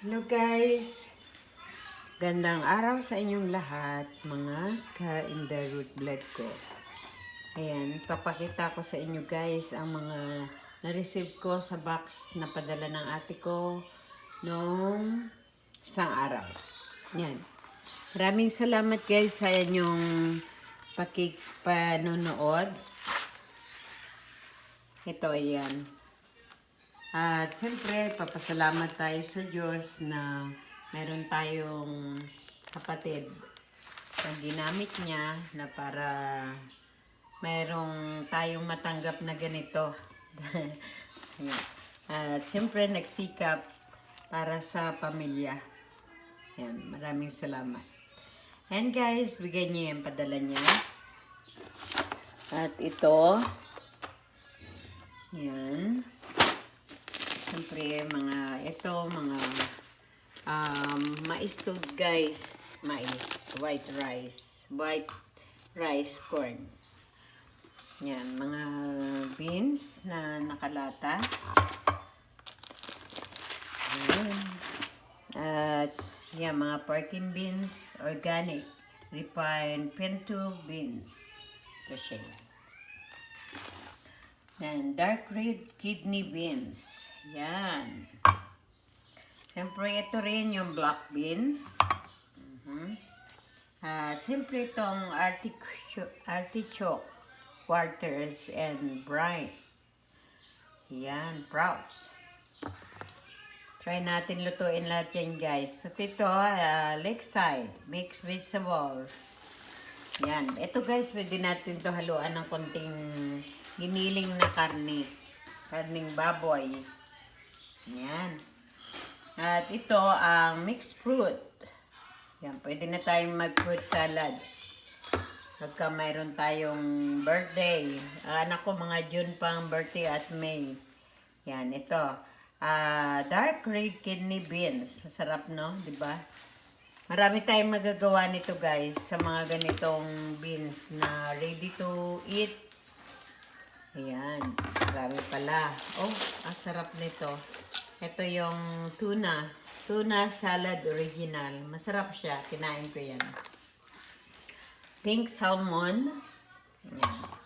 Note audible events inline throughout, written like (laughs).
Hello guys! Gandang araw sa inyong lahat, mga ka-in blood ko. Ayan, papakita ko sa inyo guys ang mga na-receive ko sa box na padala ng ate ko noong isang araw. Yan. Maraming salamat guys sa inyong pakikpanonood. Ito, ayan. At siyempre, papasalamat tayo sa Diyos na meron tayong kapatid na ginamit niya na para merong tayong matanggap na ganito. (laughs) At siyempre, nagsikap para sa pamilya. Yan, maraming salamat. And guys, bigay niya yung padala niya. At ito, yan. Siyempre, mga, ito, mga, um, mais to guys. Mais, white rice. White rice corn. Yan, mga beans na nakalata. Ayan. At, yan, mga parking beans, organic, refined pinto beans. Ito siya. Yan, dark red kidney beans. Yan. Siyempre, ito rin yung black beans. Mhm. At siyempre, itong artichoke, artichoke quarters and brine. Yan, sprouts. Try natin lutuin lahat yan, guys. At ito, ah, lakeside, mixed vegetables. Yan. Ito, guys, pwede natin to haluan ng konting giniling na karne. Karning baboy. Yan. At ito, ang mixed fruit. Yan, pwede na tayong mag-fruit salad. Pagka mayroon tayong birthday. Ah, anak ko, mga June pang birthday at May. Yan, ito. Ah, dark red kidney beans. Masarap, no? Ba? Marami tayong magagawa nito, guys, sa mga ganitong beans na ready to eat. Ayan, marami pala. Oh, ang sarap nito. Ito yung tuna. Tuna salad original. Masarap siya. Kinain ko yan. Pink salmon. Ayan.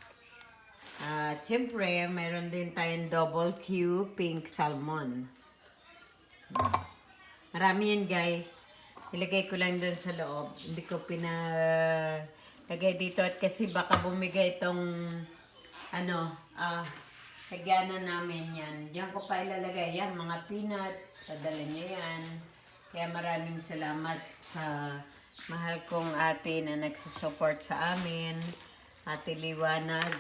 At siyempre, mayroon din tayong double Q pink salmon. Marami yan guys. Ilagay ko lang doon sa loob. Hindi ko pinalagay dito at kasi baka bumigay itong ano, ah, kagyanan namin yan. Diyan ko pa ilalagay yan, mga peanut. Padala niyo yan. Kaya maraming salamat sa mahal kong ate na nagsusupport sa amin. Ate Liwanag.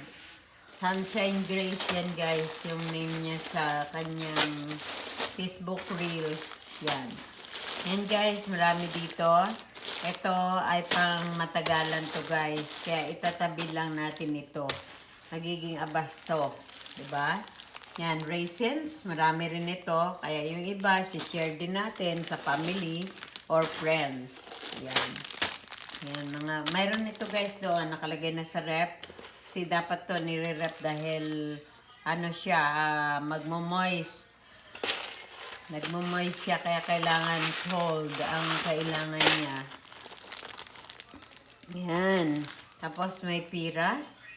Sunshine Grace yan guys, yung name niya sa kanyang Facebook Reels. Yan. Yan guys, marami dito. Ito ay pang matagalan to guys. Kaya itatabi lang natin ito. Nagiging abasto. Diba? Yan, raisins. Marami rin ito. Kaya yung iba, si-share din natin sa family or friends. Yan. Yan, mga, mayroon ito guys doon, nakalagay na sa rep. Kasi dapat to nire-rep dahil, ano siya, ah, magmo-moist. Nagmo-moist siya, kaya kailangan cold ang kailangan niya. Yan. Tapos may piras.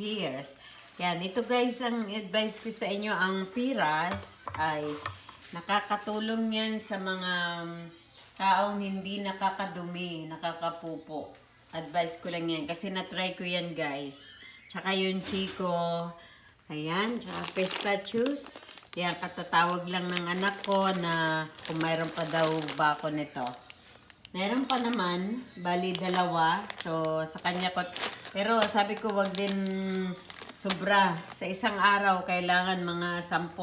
Pears. Yan, ito guys, ang advice ko sa inyo, ang piras ay nakakatulong yan sa mga um, taong hindi nakakadumi, nakakapupo. Advice ko lang yan, kasi na-try ko yan guys. Tsaka yung chico, ayan, tsaka pistachios. Yan, katatawag lang ng anak ko na kung mayroon pa daw bako nito. Meron pa naman, bali dalawa. So, sa kanya ko, pero sabi ko wag din sobra. Sa isang araw, kailangan mga 10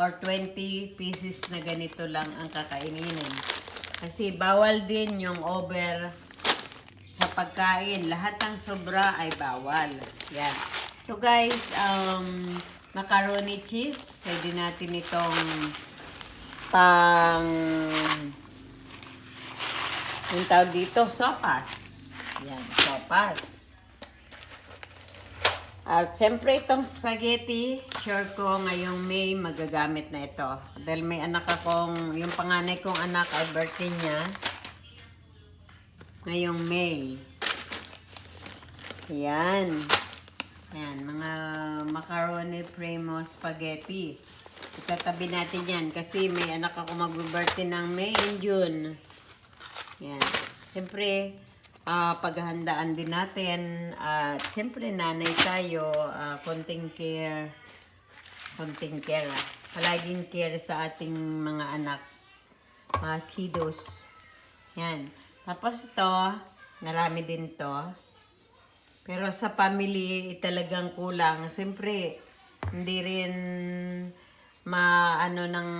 or 20 pieces na ganito lang ang kakainin. Kasi bawal din yung over sa pagkain. Lahat ng sobra ay bawal. Yan. So guys, um, macaroni cheese. Pwede natin itong pang yung tawag dito, sopas. Yan, sopas. At siyempre itong spaghetti, sure ko ngayong May magagamit na ito. Dahil may anak akong, yung panganay kong anak ay birthday niya. Ngayong May. Yan. Yan, mga macaroni primo spaghetti. Itatabi natin yan kasi may anak ako mag-birthday ng May and June. Yan. Siyempre, ah paghahandaan din natin. At siyempre, nanay tayo. ah, konting care. Konting care. ah. Palaging care sa ating mga anak. Mga kiddos. Yan. Tapos ito, narami din to. Pero sa family, talagang kulang. Siyempre, hindi rin maano ng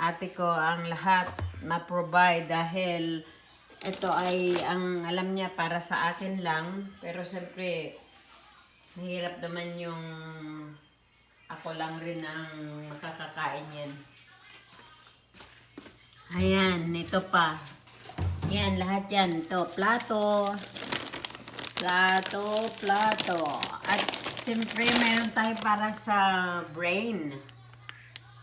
ate ko ang lahat na provide dahil ito ay ang alam niya para sa akin lang. Pero siyempre, mahirap naman yung ako lang rin ang makakakain yan. Ayan, ito pa. Yan, lahat yan. Ito, plato. Plato, plato. At siyempre, meron tayo para sa brain.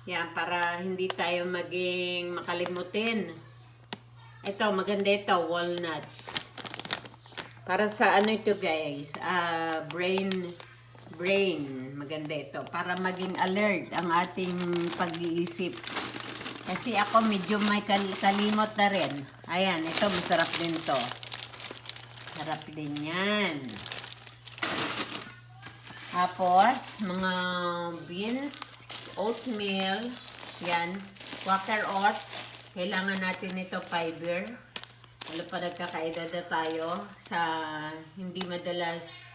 Yan, para hindi tayo maging makalimutin. Ito, maganda ito, walnuts. Para sa ano ito guys, ah brain, brain, maganda ito. Para maging alert ang ating pag-iisip. Kasi ako medyo may kal- kalimot na rin. Ayan, ito masarap din to. Sarap din yan. Tapos, mga beans, oatmeal, yan, quaker oats. Kailangan natin ito fiber. Lalo pa nagkakaedad na tayo sa hindi madalas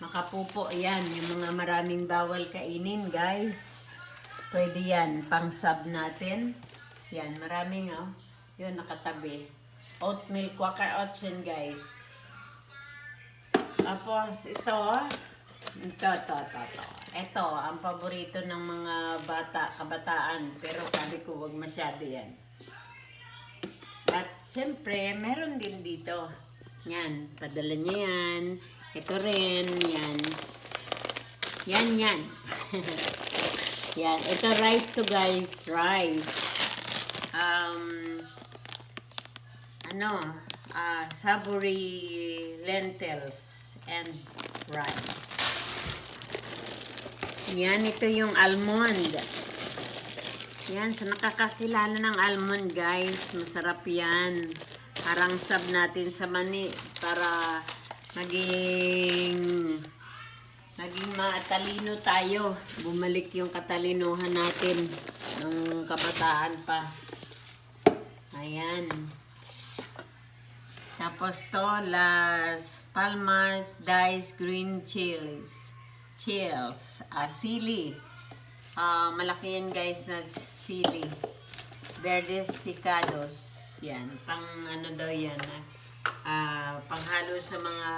makapupo. Yan, yung mga maraming bawal kainin, guys. Pwede yan, pang sub natin. Yan, maraming, oh. Yun, nakatabi. Oatmeal, quaker yun, guys. Tapos, ito, ito, ito, ito, ito. Ito, ang paborito ng mga bata, kabataan. Pero sabi ko, wag masyado yan. At, syempre, meron din dito. Yan, padala niya yan. Ito rin, yan. Yan, yan. (laughs) yan, ito rice to guys, rice. Um, ano, ah savory lentils and rice. Yan, ito yung almond. Yan, sa nakakakilala ng almond, guys, masarap yan. Parang sab natin sa mani para maging maging matalino tayo. Bumalik yung katalinuhan natin ng kabataan pa. Ayan. Tapos to, Las Palmas Diced Green Chilies. Chills. Ah. Ah, malaki yan guys na sili. Verdes picados. Yan. Pang ano daw yan. Ah, panghalo sa mga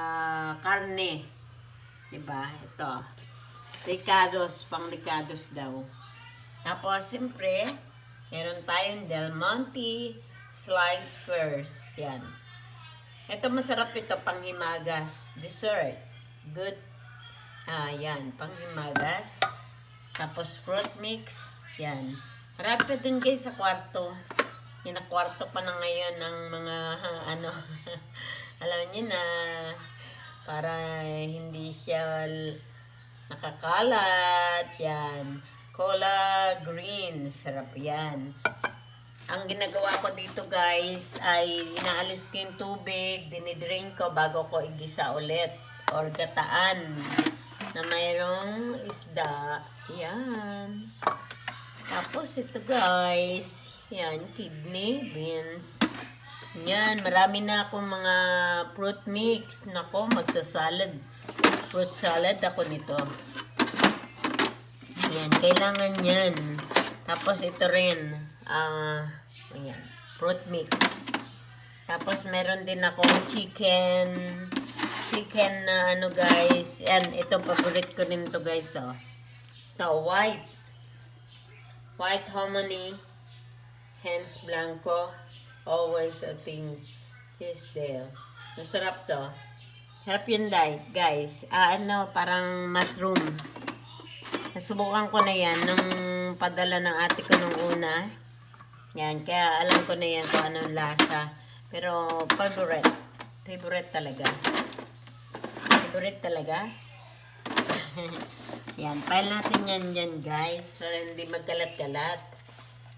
karne. Diba? Ito. Ricados. Pang ricados daw. Tapos, siyempre, meron tayong Del Monte Slice Pears. Yan. Ito masarap ito, panghimagas. Dessert. Good. Ah, yan. Panghimagas. Tapos fruit mix. Yan. Marami pa din guys sa kwarto. Yan na kwarto pa na ngayon ng mga (laughs) ano. (laughs) alam niyo na para hindi siya nakakalat. Yan. Cola green. Sarap yan. Ang ginagawa ko dito guys ay inaalis ko yung tubig, dinidrain ko bago ko igisa ulit or gataan na mayroong isda. Yan. Tapos ito guys, yan, kidney beans. Yan, marami na akong mga fruit mix. Nako, magsasalad. Fruit salad ako nito. Yan, kailangan yan. Tapos ito rin, ah, ayan, fruit mix. Tapos meron din akong chicken, chicken na ano guys, yan, ito favorite ko din to guys, oh. Ito, white. White hominy, hens blanco, always a thing is there. Masarap to. Sarap yun, dai- guys. Ah, ano, parang mushroom. Nasubukan ko na yan nung padala ng ate ko nung una. Yan, kaya alam ko na yan kung anong lasa. Pero favorite. Favorite talaga. Favorite talaga. (laughs) yan, file natin yan dyan guys. Para hindi magkalat-kalat.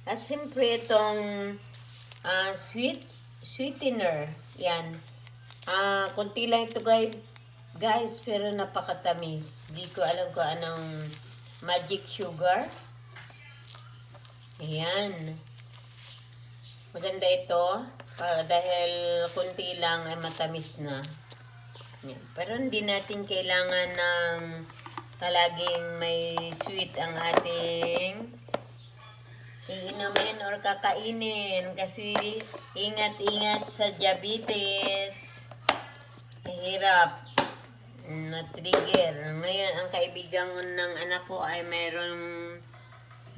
At siyempre itong ah, sweet sweetener. Yan. Ah, konti lang ito guys. Guys, pero napakatamis. Di ko alam kung anong magic sugar. Ayan. Maganda ito. ah, dahil konti lang ay matamis na. Yan. Pero hindi natin kailangan ng palaging may sweet ang ating iinumin or kakainin kasi ingat-ingat sa diabetes. Hirap na-trigger. Ngayon, ang kaibigan ng anak ko ay mayroong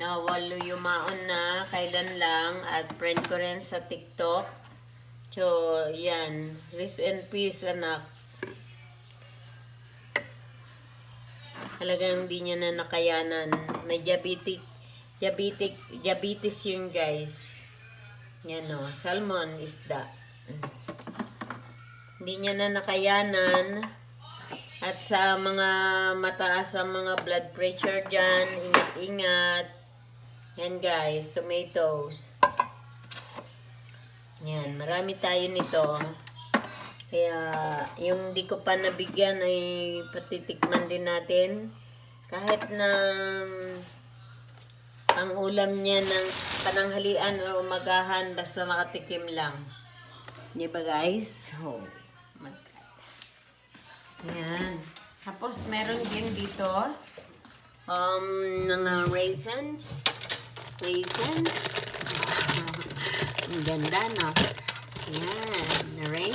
nawalo yumaon na kailan lang at friend ko rin sa TikTok. So, yan. Rest in peace, anak. Talagang hindi niya na nakayanan. May diabetic, diabetic, diabetes yun guys. Yan o, salmon isda. Hindi niya na nakayanan. At sa mga mataas ang mga blood pressure dyan, ingat-ingat. Yan guys, tomatoes. Yan, marami tayo nito. Kaya, yung di ko pa nabigyan ay patitikman din natin. Kahit na ang ulam niya ng pananghalian o umagahan, basta makatikim lang. Di ba guys? Oh, my God. Yan. Tapos, meron din dito um, mga raisins. Raisins. (laughs) Ang ganda, no? Yan, raisins.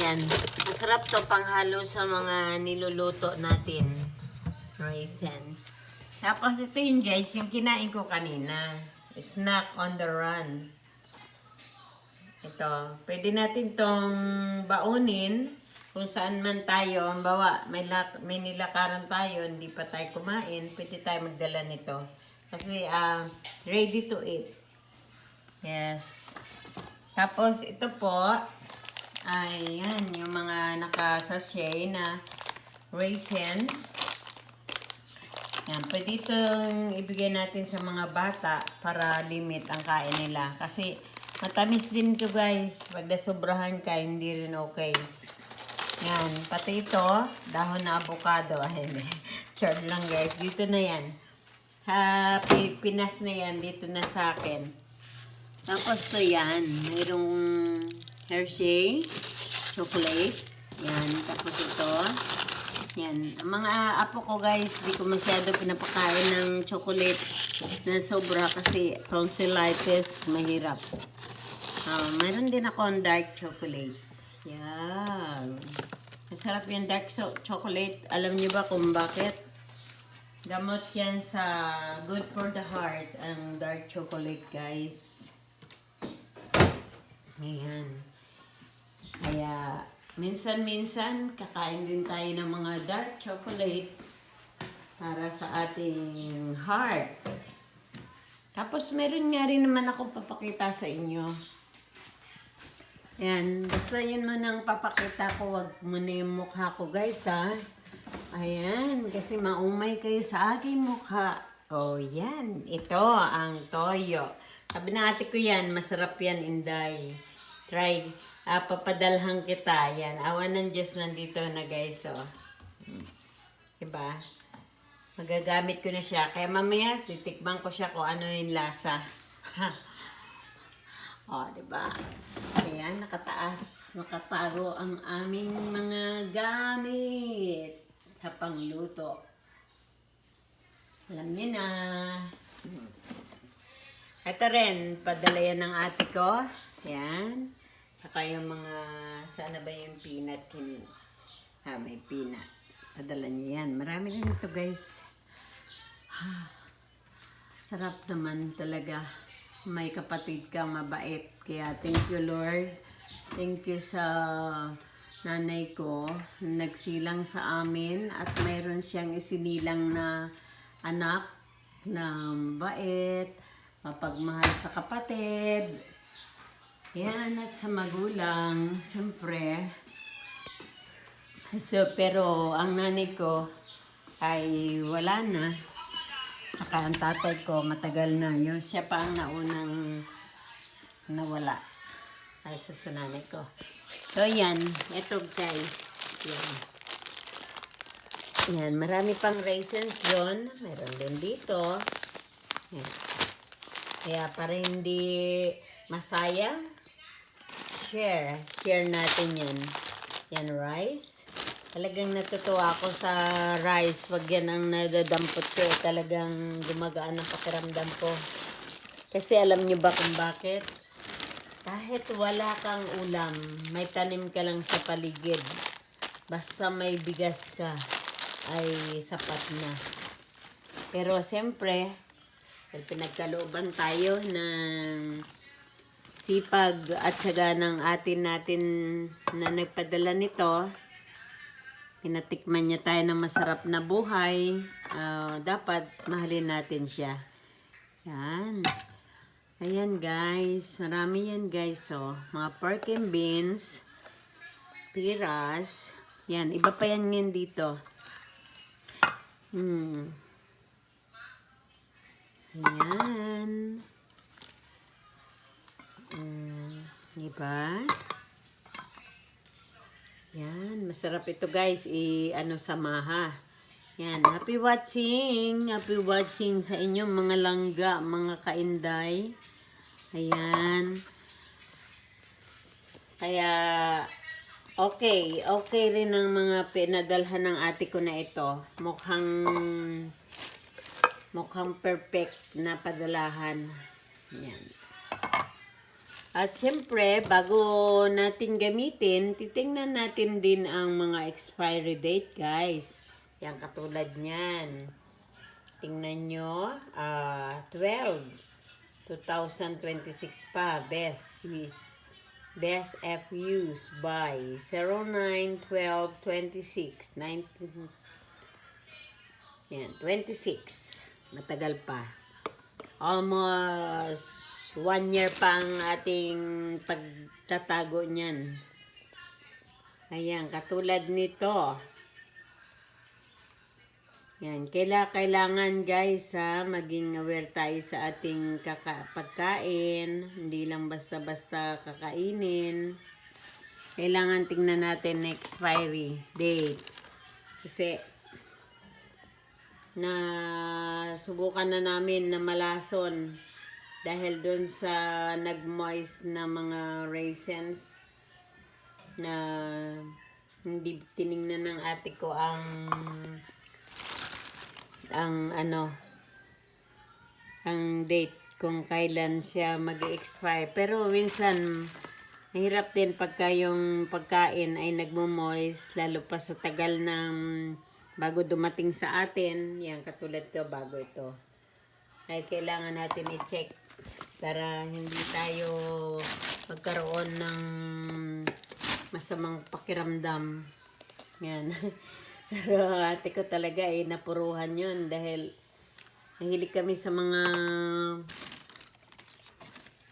Yan. Masarap to panghalo sa mga niluluto natin. Raisins. Tapos ito yun guys, yung kinain ko kanina. Snack on the run. Ito. Pwede natin tong baunin kung saan man tayo. Bawa, may, lak- may nilakaran tayo, hindi pa tayo kumain, pwede tayo magdala nito. Kasi ah, ready to eat. Yes. Tapos ito po, ay yan, yung mga nakasashay na raisins. Yan, pwede itong ibigay natin sa mga bata para limit ang kain nila. Kasi matamis din to guys. Pag nasobrahan ka, hindi rin okay. Yan, pati ito, dahon na avocado. Ay, hindi. (laughs) Chard lang guys. Dito na yan. Ha, pi- Pinas na yan. Dito na sa akin. Tapos to yan, mayroong Hershey, chocolate. Yan, tapos ito. Yan, ang mga apo ko guys, di ko masyado pinapakain ng chocolate na sobra kasi tonsillitis, mahirap. Ah, mayroon din ako ang dark chocolate. Yan. Masarap yung dark so- chocolate. Alam niyo ba kung bakit? Gamot yan sa good for the heart, ang dark chocolate, guys. Ayan. Kaya, minsan-minsan, kakain din tayo ng mga dark chocolate para sa ating heart. Tapos, meron nga rin naman akong papakita sa inyo. Ayan, basta yun man ang papakita ko, wag mo na yung mukha ko, guys, ha? Ayan, kasi maumay kayo sa aking mukha. Oh, yan. Ito, ang toyo. Sabi na ate ko yan, masarap yan, Inday. Try, ah, papadalhan kita. Yan, awan ng Diyos nandito na, guys, oh. Diba? Magagamit ko na siya. Kaya mamaya, titikman ko siya kung ano yung lasa. (laughs) O, di ba? Ayan, nakataas. Nakatago ang aming mga gamit sa pangluto. Alam niyo na. Ito rin, padala yan ng ate ko. Yan. Tsaka yung mga, sana ba yung peanut? Kin ah, may peanut. Padala niya yan. Marami rin ito, guys. (sighs) Sarap naman talaga. May kapatid kang mabait. Kaya thank you Lord Thank you sa nanay ko. Nagsilang sa amin at mayroon siyang isinilang na anak na bait, mapagmahal sa kapatid. Yan, at sa magulang, siyempre. So, pero ang nanay ko ay wala na. Saka ang tatay ko matagal na. Yun, siya pa ang naunang nawala. Kaysa sa nanay ko. So, yan. Ito, guys. Yan. Yan. Marami pang raisins doon. Meron din dito. Yan. Kaya para hindi masaya, share. Share natin yan. Yan, rice. Talagang natutuwa ako sa rice. Wag yan ang nadadampot ko. Talagang gumagaan ang pakiramdam ko. Kasi alam niyo ba kung bakit? Kahit wala kang ulam, may tanim ka lang sa paligid. Basta may bigas ka, ay sapat na. Pero siyempre, pinagkalooban tayo ng sipag at syaga ng atin natin na nagpadala nito, pinatikman niya tayo ng masarap na buhay, ah, dapat mahalin natin siya. Yan. Ayan guys, marami yan guys oh. Mga pork and beans, piras. Yan, iba pa yan yan dito. Hmm. Ayan. Hmm, diba? Yan, masarap ito guys. I, ano, samaha. Yan, happy watching. Happy watching sa inyong mga langga, mga kainday. Ayan. Kaya, okay. Okay rin ang mga pinadalhan ng ate ko na ito. Mukhang, mukhang perfect na padalahan. Yan. At syempre, bago natin gamitin, titingnan natin din ang mga expiry date, guys. Yan, katulad niyan. Tingnan nyo, ah 12. 2026 pa. Best use. Best F used by 09 12 26 19 Yan, 26. Matagal pa. Almost one year pa ang ating pagtatago niyan. Ayan, katulad nito. Yan, kaila, kailangan guys ha, maging aware tayo sa ating pagkain. Hindi lang basta-basta kakainin. Kailangan tingnan natin na expiry date. Kasi, na subukan na namin na malason dahil doon sa nag-moist na mga raisins na hindi tiningnan ng ate ko ang ang ano ang date kung kailan siya mag expire pero minsan mahirap din pagka yung pagkain ay nagmo-moist lalo pa sa tagal ng bago dumating sa atin. Yan katulad to bago ito. Ay kailangan natin i-check para hindi tayo magkaroon ng masamang pakiramdam yan (laughs) Pero ate ko talaga eh, napuruhan yun dahil nahilig kami sa mga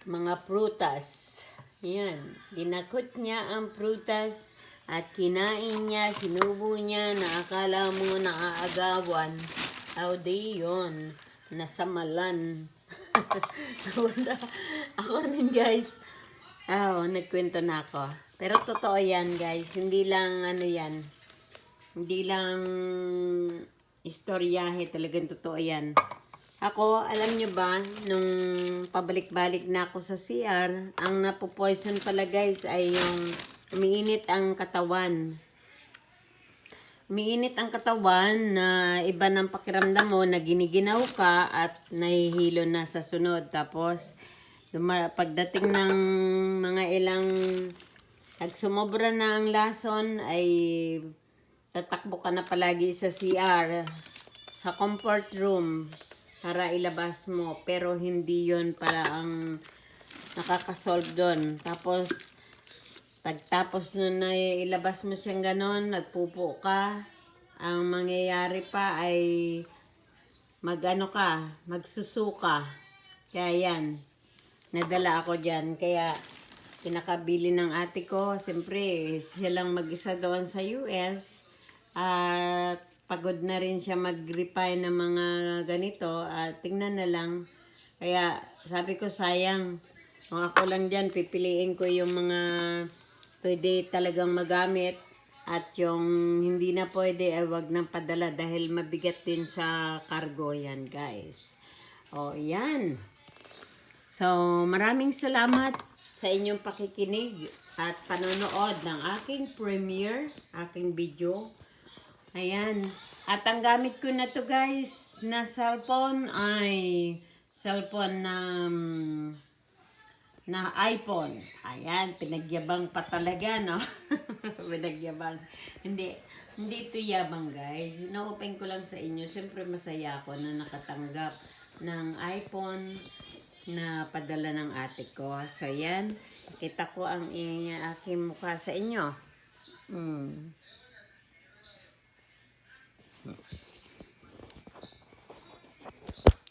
mga prutas. Yan. Dinakot niya ang prutas at kinain niya, sinubo niya na akala mo naaagawan. Aw di yun. Nasamalan. (laughs) Wala. ako rin guys. Ah, oh, nagkwento na ako. Pero totoo yan guys. Hindi lang ano yan. Hindi lang istoryahe, talagang totoo yan. Ako, alam nyo ba, nung pabalik-balik na ako sa CR, ang napopoison pala guys ay yung umiinit ang katawan. Umiinit ang katawan na iba ng pakiramdam mo na giniginaw ka at nahihilo na sa sunod. Tapos, pagdating ng mga ilang nagsumobra na ang lason ay tatakbo ka na palagi sa CR, sa comfort room, para ilabas mo. Pero hindi yon pala ang nakakasolve doon. Tapos, pagtapos nun na ilabas mo siyang ganon, nagpupo ka, ang mangyayari pa ay magano ka, magsusuka. Kaya yan, nadala ako dyan. Kaya pinakabili ng ate ko, siyempre siya lang mag-isa doon sa US. At pagod na rin siya mag-reply ng mga ganito. At tingnan na lang. Kaya sabi ko sayang, kung ako lang dyan, pipiliin ko yung mga pwede talagang magamit. At yung hindi na pwede, ay wag nang padala dahil mabigat din sa cargo yan, guys. O, yan. So, maraming salamat sa inyong pakikinig at panonood ng aking premiere, aking video. Ayan. At ang gamit ko na to guys, na cellphone ay cellphone na um, na iPhone. Ayan, pinagyabang pa talaga, no? (laughs) pinagyabang. Hindi, hindi ito yabang, guys. Ino-open ko lang sa inyo. Siyempre, masaya ako na nakatanggap ng iPhone na padala ng ate ko. So, yan. Kita ko ang aking mukha sa inyo. Hmm.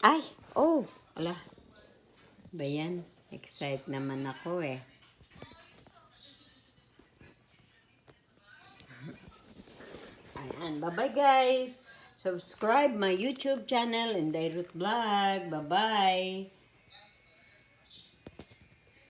Ay! Oh! Ala. Ba yan? Excite naman ako eh. Ayan. Bye-bye guys! Subscribe my YouTube channel, Inday Root Vlog. Bye-bye!